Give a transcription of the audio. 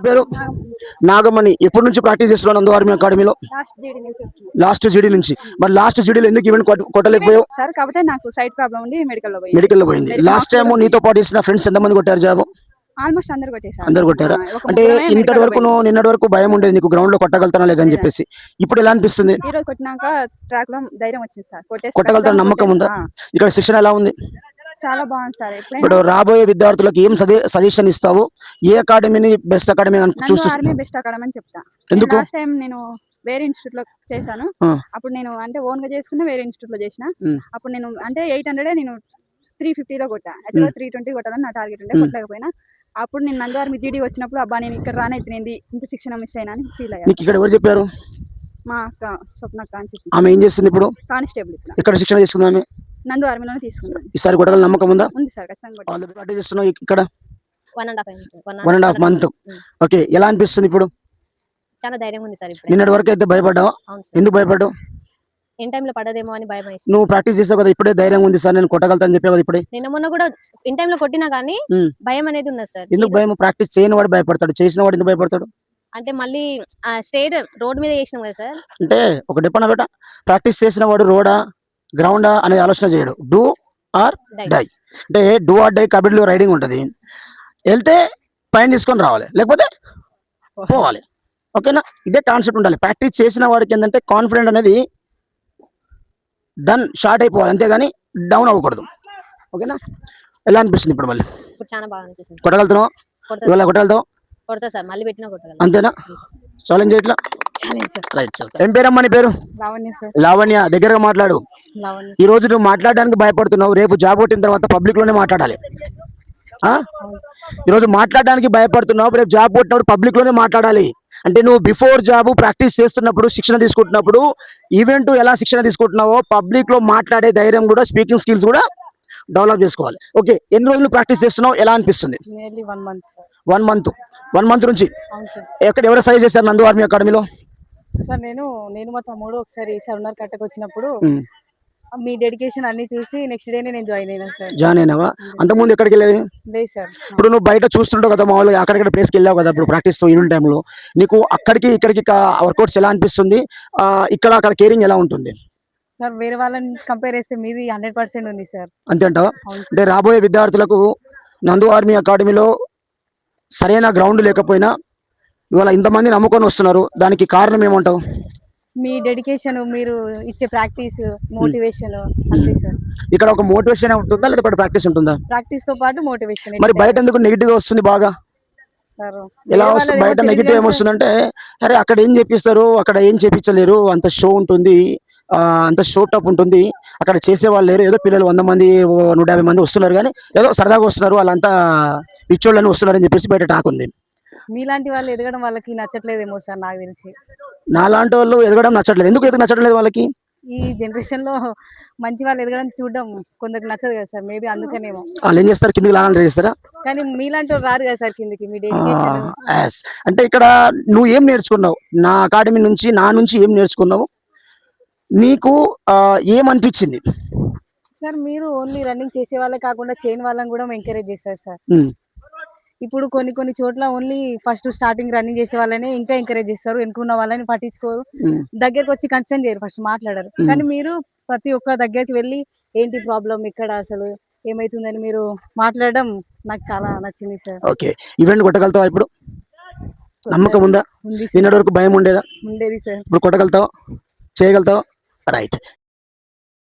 పేరు? నాగమణి. ఎప్పటి నుంచి ప్రాక్టీస్ చేస్తున్నావు నందు ఆర్మీ అకాడమీలో? లాస్ట్ జీడీ నుంచి మరి లాస్ట్ జీడీలో ఎందుకు ఈవెంట్ కొట్ట- కొట్టలేకపోయావు? సార్ కాకపోతే నాకు సైట్ ప్రాబ్లం ఉండి మెడికల్లో మెడికల్లో పోయింది లాస్ట్ టైం నీతో పాటు చేసిన ఫ్రెండ్స్ ఎంతమంది కొట్టారు జాబ్? ఆల్మోస్ట్ అందరు కొట్టేసారు అందరు కొట్టారా? అంటే ఇంతటి వరకు నిన్నటి వరకు భయం ఉండేది నీకు గ్రౌండ్లో కొట్టగలుగుతానా లేదని చెప్పేసి. ఇప్పుడు ఎలా అనిపిస్తుంది? పోయి. ఈ రోజు కొట్టినాక ట్రాక్లో ధైర్యం వచ్చింది సార్. కొట్టగలుగుతాను నమ్మకం ఉందా? ఇక్కడ శిక్షణ ఎలా ఉంది? చాలా బాగుంది సార్. ఇప్పుడు రాబోయే విద్యార్థులకు ఏం సజెషన్ ఇస్తావు? ఏ అకాడమీని బెస్ట్ అకాడమీ చూస్తూ ఆర్మీ బెస్ట్ అకాడమీ అని చెప్తా. ఎందుకు? లాస్ట్ టైం నేను వేరే ఇన్స్టిట్యూట్లో చేశాను. అప్పుడు నేను అంటే ఓన్గా చేసుకున్న వేరే ఇన్స్టిట్యూట్లో చేసిన. అప్పుడు నేను అంటే ఎయిట్ హండ్రెడ్ నేను త్రీ లో కొట్టా. యాక్చువల్గా త్రీ ట్వంటీ కొట్టాలని నా టార్గెట్ ఉండే. కొట్టలేకపోయినా. అప్పుడు నేను నందు ఆర్మీ జీడీ వచ్చినప్పుడు అబ్బా నేను ఇక్కడ రానైతుంది ఇంత శిక్షణ మిస్ అయినా అని ఫీల్ అయ్యా. నీకు ఇక్కడ ఎవరు చెప్పారు? మా అక్క స్వప్న అక్క అని చెప్పి ఆమె ఏం చేస్తుంది ఇప్పుడు? కానిస్టేబుల్ ఇక్కడ. శిక్షణ తీసుకుందాం ఆమె నందు ఆర్మీలోనే తీసుకున్నాను. ఈసారి కొట్టగల నమ్మకం ఉందా? ఉంది సార్ ఖచ్చితంగా కొట్టాను. ఆల్ ది ప్రాక్టీస్ చేస్తున్నావు ఇక్కడ? One and half one and half month okay ఎలా అనిపిస్తుంది ఇప్పుడు? చాలా ధైర్యం ఉంది సార్ ఇప్పుడు. నిన్నటి వరకు అయితే భయపడ్డావా? ఎందుకు భయపడ్డావు? ఎన్ టైంలో పడదేమో అని భయం నువ్వు ప్రాక్టీస్ చేసావు కదా ఇప్పుడే ధైర్యం ఉంది సార్ నేను కొట్టగలుగుతాను చెప్పావు కదా ఇప్పుడే. నిన్న మొన్న కూడా ఇన్ టైంలో కొట్టినా కానీ. భయం అనేది ఉన్నది సార్. ఎందుకు భయం ప్రాక్టీస్ చేయని వాడు భయపడతాడు చేసిన వాడు ఎందుకు భయపడతాడు? అంటే మళ్ళీ స్టేట్ రోడ్ మీద చేసినాం కదా సార్. అంటే ఒక డిపెండ్ బెట ప్రాక్టీస్ చేసిన వాడు రోడా? గ్రౌండా అనేది ఆలోచన చేయడు. Do or die. అంటే డూ ఆర్ డై కబడ్డీలో రైడింగ్ ఉంటుంది. వెళ్తే పైన తీసుకొని రావాలి. లేకపోతే పోవాలి. ఓకేనా? ఇదే కాన్సెప్ట్ ఉండాలి. ప్రాక్టీస్ చేసిన వాడికి ఏంటంటే కాన్ఫిడెంట్ అనేది డన్ షార్ట్ అయిపోవాలి. అంతేగాని డౌన్ అవ్వకూడదు. ఓకేనా? ఎలా అనిపిస్తుంది ఇప్పుడు మళ్ళీ? చాలా బాగా అనిపిస్తుంది. కొట్టగలుగుతున్నావు ఇవాళ కొట్టగలుగుతావు కొడతా సార్ మళ్ళీ పెట్టినా కొట్టగలను. అంతేనా? ఛాలెంజ్ సార్ రైట్ సార్ ఏం పేరమ్మా నీ పేరు? లావణ్య సార్ లావణ్య దగ్గరగా మాట్లాడు. లావణ్య ఈ రోజు నువ్వు మాట్లాడడానికి భయపడుతున్నావు రేపు జాబ్ కొట్టిన తర్వాత పబ్లిక్లోనే మాట్లాడాలి. ఆ? ఈ రోజు మాట్లాడడానికి భయపడుతున్నావు రేపు జాబ్ కొట్టినప్పుడు పబ్లిక్లోనే మాట్లాడాలి. అంటే నువ్వు బిఫోర్ జాబ్ ప్రాక్టీస్ చేస్తున్నప్పుడు శిక్షణ తీసుకుంటున్నప్పుడు ఈవెంట్ ఎలా శిక్షణ తీసుకుంటున్నావో పబ్లిక్లో మాట్లాడే ధైర్యం కూడా స్పీకింగ్ స్కిల్స్ కూడా డెవలప్ చేసుకోవాలి. ఓకే ఎన్ని రోజులు ప్రాక్టీస్ చేస్తున్నావు? ఎలా అనిపిస్తుంది? వన్ మంత్ వన్ మంత్ నుంచి? ఎక్కడ ఎవరు సజెస్ట్ చేస్తారు నందు ఆర్మీ అకాడమీలో? సార్ నేను నేను మా తమ్ముడు ఒకసారి సర్వనర్ కట్టకు వచ్చినప్పుడు. మీ డెడికేషన్ అన్ని చూసి నెక్స్ట్ డేనే నేను జాయిన్ అయినా సార్ జాయిన్ అయినావా? అంతకుముందు ఎక్కడికి వెళ్ళేది? లేదు సార్ ఇప్పుడు నువ్వు బయట చూస్తుంటావు కదా మామూలుగా అక్కడిక్కడ ప్లేస్కి వెళ్ళావు కదా ఇప్పుడు ప్రాక్టీస్ ఈవినింగ్ టైంలో నీకు అక్కడికి ఇక్కడికి వర్కౌట్స్ ఎలా అనిపిస్తుంది? ఇక్కడ అక్కడ కేరింగ్ ఎలా ఉంటుంది? సార్ వేరే వాళ్ళని కంపేర్ చేస్తే మీది హండ్రెడ్ పర్సెంట్ ఉంది సార్. అంతే అంటావా? అంటే రాబోయే విద్యార్థులకు నందు ఆర్మీ అకాడమీలో సరైన గ్రౌండ్ లేకపోయినా ఇవాళ ఇంతమంది నమ్ముకొని వస్తున్నారు. దానికి కారణం ఏమంటావు? మీ డెడికేషన్ మీరు ఇచ్చే ప్రాక్టీస్ మోటివేషన్ అంతే సార్. ఇక్కడ ఒక మోటివేషన్ ఉంటుందా? లేదా ప్రాక్టీస్ ఉంటుందా? ప్రాక్టీస్తో పాటు మోటివేషన్ మరి బయట ఎందుకు నెగిటివ్ వస్తుంది బాగా? సార్. ఎలా వస్తుంది? బయట నెగిటివ్ ఏం వస్తుందంటే అరే అక్కడ ఏం చేపిస్తారు అక్కడ ఏం చేపించలేరు అంత షో ఉంటుంది. అంత షో టప్ ఉంటుంది. అక్కడ చేసే వాళ్ళు లేరు. ఏదో పిల్లలు వంద మంది నూట యాభై మంది వస్తున్నారు కానీ ఏదో సరదాగా వస్తున్నారు. వాళ్ళంతా పిచ్చోళ్ళని వస్తున్నారు అని చెప్పేసి బయట టాక్ ఉంది. మీలాంటి వాళ్ళు ఎదగడం వాళ్ళకి నచ్చట్లేదేమో సార్ నాకు తెలిసి. నాలాంటి వాళ్ళు ఎదగడం నచ్చట్లేదు. ఎందుకు ఎదుగు నచ్చడం లేదు వాళ్ళకి? ఈ జనరేషన్లో మంచి వాళ్ళు ఎదగడం చూడడం కొందరికి నచ్చదు కదా సార్. మేబీ అందుకనేమో. వాళ్ళు ఏం చేస్తారు? కిందికి లాగాలి చేస్తారా? కానీ మీలాంటి వాళ్ళు రారు కదా సార్ కిందికి మీ డెడికేషన్ అంటే ఇక్కడ నువ్వు ఏం నేర్చుకున్నావు? నా అకాడమీ నుంచి నా నుంచి ఏం నేర్చుకున్నావు? నీకు ఏమనిపించింది? సార్ మీరు ఓన్లీ రన్నింగ్ చేసే వాళ్ళే కాకుండా చేయని వాళ్ళని కూడా ఎంకరేజ్ చేస్తారు సార్. ఇప్పుడు కొన్ని కొన్ని చోట్ల ఓన్లీ ఫస్ట్ స్టార్టింగ్ రన్నింగ్ చేసే వాళ్ళని ఇంకా ఎంకరేజ్ చేస్తారు. వెనుకున్న వాళ్ళని పట్టించుకోరు. దగ్గరకు వచ్చి కన్సర్న్ చేయరు ఫస్ట్ మాట్లాడరు. కానీ మీరు ప్రతి ఒక్క దగ్గరికి వెళ్ళి ఏంటి ప్రాబ్లం ఇక్కడ అసలు? ఏమైతుందని మీరు మాట్లాడడం నాకు చాలా నచ్చింది సార్. ఓకే. ఈవెంట్ కొట్టగలుగుతావా ఇప్పుడు? నమ్మకం ఉందా? నిన్నటి వరకు భయం ఉండేదా? ఉండేది సార్. ఇప్పుడు కొట్టగలుగుతావా? చేయగలుగుతావా? రైట్